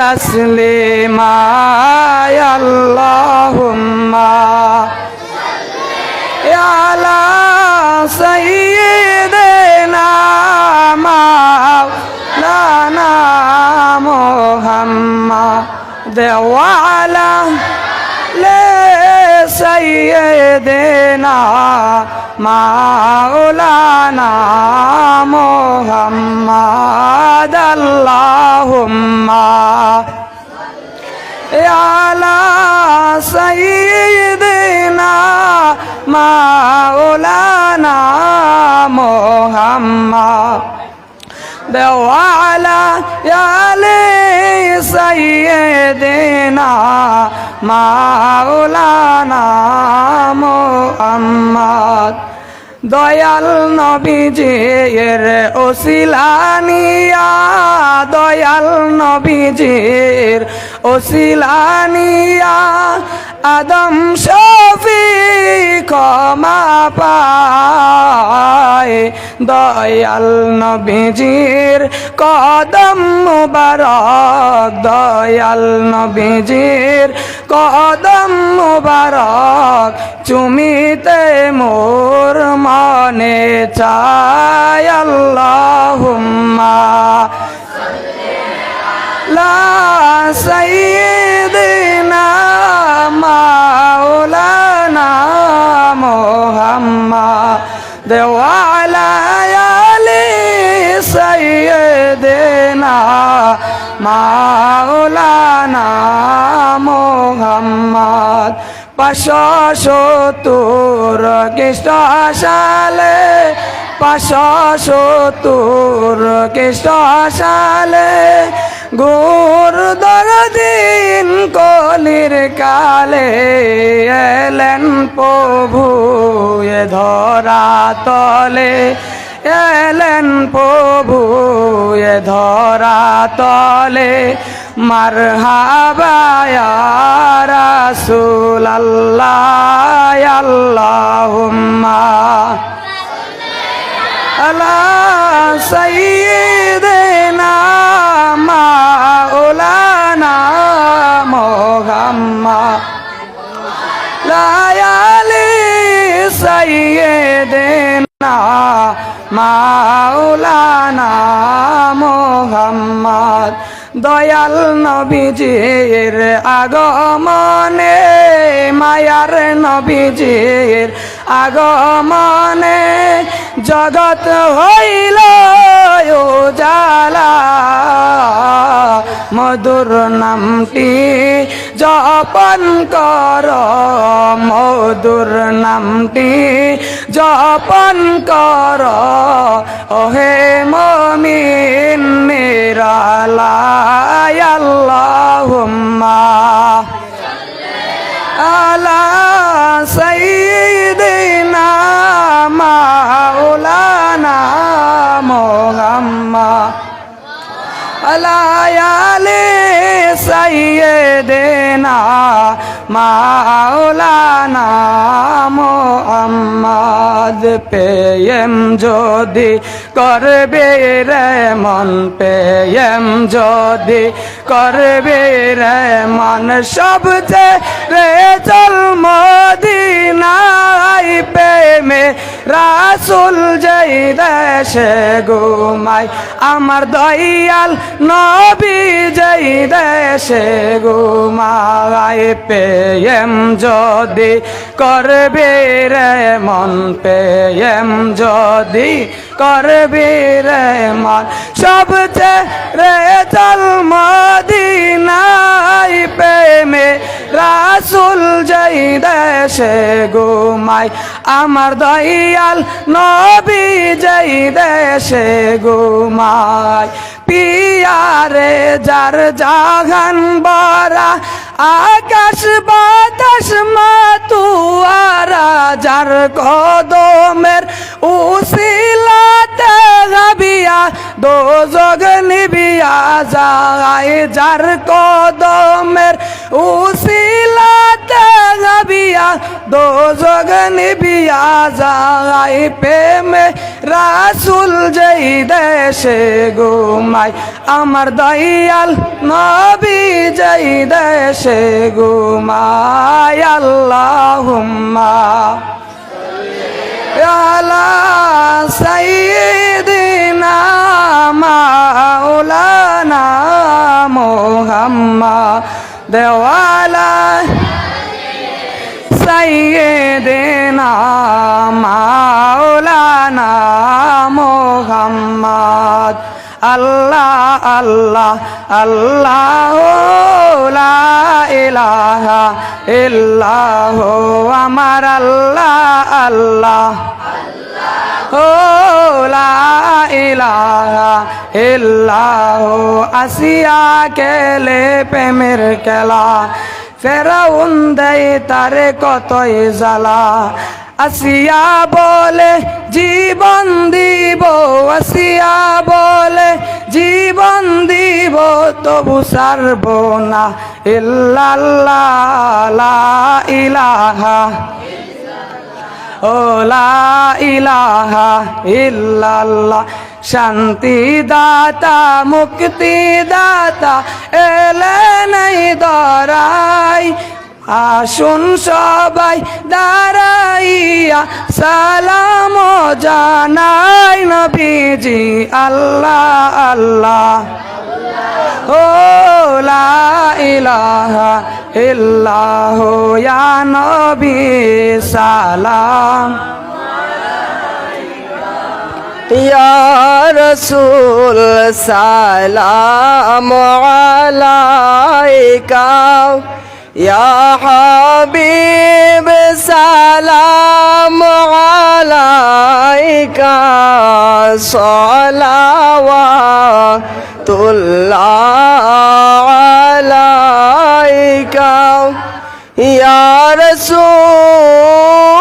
তসলিমা আল্লাহুম্মা। আলা সাইয়্যিদিনা মাওলানা মুহাম্মদ। ওয়া আলা সাইয়্যিদিনা মাওলানা মুহাম্মদ। محمد اللهم على سيدنا مولانا محمد وعلى آل سيدنا مولانا محمد দয়াল নবীজির ওসিলানিয়া দয়াল নবীজির ওসিলানিয়া আদম শফি ক্ষমা পায় দয়াল নবীজির কদম মুবারক, দয়াল নবীজির কদম মুবারক, চুমিতে মোর মনে চায় আল্লাহুম্মা। লা সাইয়্যিদিনা মাওলানা মুহাম্মদ পাঁচশো সত্তর খ্রিস্ট সালে, পাঁচশো সত্তর খ্রিস্ট সালে গুর দিন কলির কালে এলেন প্রভু ধরা তলে। এলেন প্রভু এ ধরা তলে মার হাবায়ারসুল আল্লাহ আল্লাহুম্মা। আলা সাইয়্যিদিনা মুহাম্মদ, দয়াল নবীজির আগমনে, মায়ার নবীজির আগমনে, জগৎ হইল জালা মধুর নামটি জপন কর, মধুর নামটি জপন কর। ওহে মমিন নিরালায় আল্লাহুম্মা। আলা সাইয়্যিদিনা মাওলানা মুহাম্মদ আলায়ালে সাইয়্যিদিনা মাওলানা মুহাম্মদ পেয়েম যদি করবে রে মন পেয়েম যদি করবে রে মন। সবচেয়ে রে চল রাসুল যেই দেশে ঘুমাই আমার দয়াল নবী যেই দেশে ঘুমাই পেয়েম যদি করবে রে মন পেয়েম যদি করবে রে মন, সবচেয়ে রে চল প্রেমে রাসুল যেই দেশে ঘুমাই আমার দয়াল নবী যেই দেশে ঘুমাই পিয়ারে যার জাগান বরা আকাশ বাতাস মাতুয়ারা, যার কদমের উসিলাতে গাবিয়া দো জগ নিবিয়া যায়, যার কদমের উসিলাতে দো জগ নিবিয়া যায় প্রেমে রাসুল যেই দেশে ঘুমাই আমার দয়াল নবী যেই দেশে ঘুমায়, আল্লাহুম্মা আলা সাইয়্যিদিনা মাওলানা দেওয়ালা সাইয়্যিদিনা মাওলানা মুহাম্মদ। আল্লাহ আল্লাহ আল্লাহ ইলাহা ইল্লাহ আমার আল্লাহ আল্লাহ। লা আসিয়া কেলে প্রেমের খেলা। ফেরাউন দেয় তারে কতই জ্বালা। আসিয়া বলে, জীবন দিব। আসিয়া বলে, জীবন দিব, তবু সারব না। ইল্লাল্লাহ ইলাহা ইলাহা ইল্লাল্লাহ শান্তি দাতা মুক্তি দাতা এলে নাই দরাই। আসুন সবাই দাঁড়াইয়া সালাম জানাই নবীজি, আল্লাহ আল্লাহ। ও লা ইলাহা ইল্লাহ নবী সালাম। ইয়া রসুল সালাম আলাইকা। ইয়া হাবিব সালাম আলাইকা। সলাওয়া তুল্লাহ ইয়া রসূল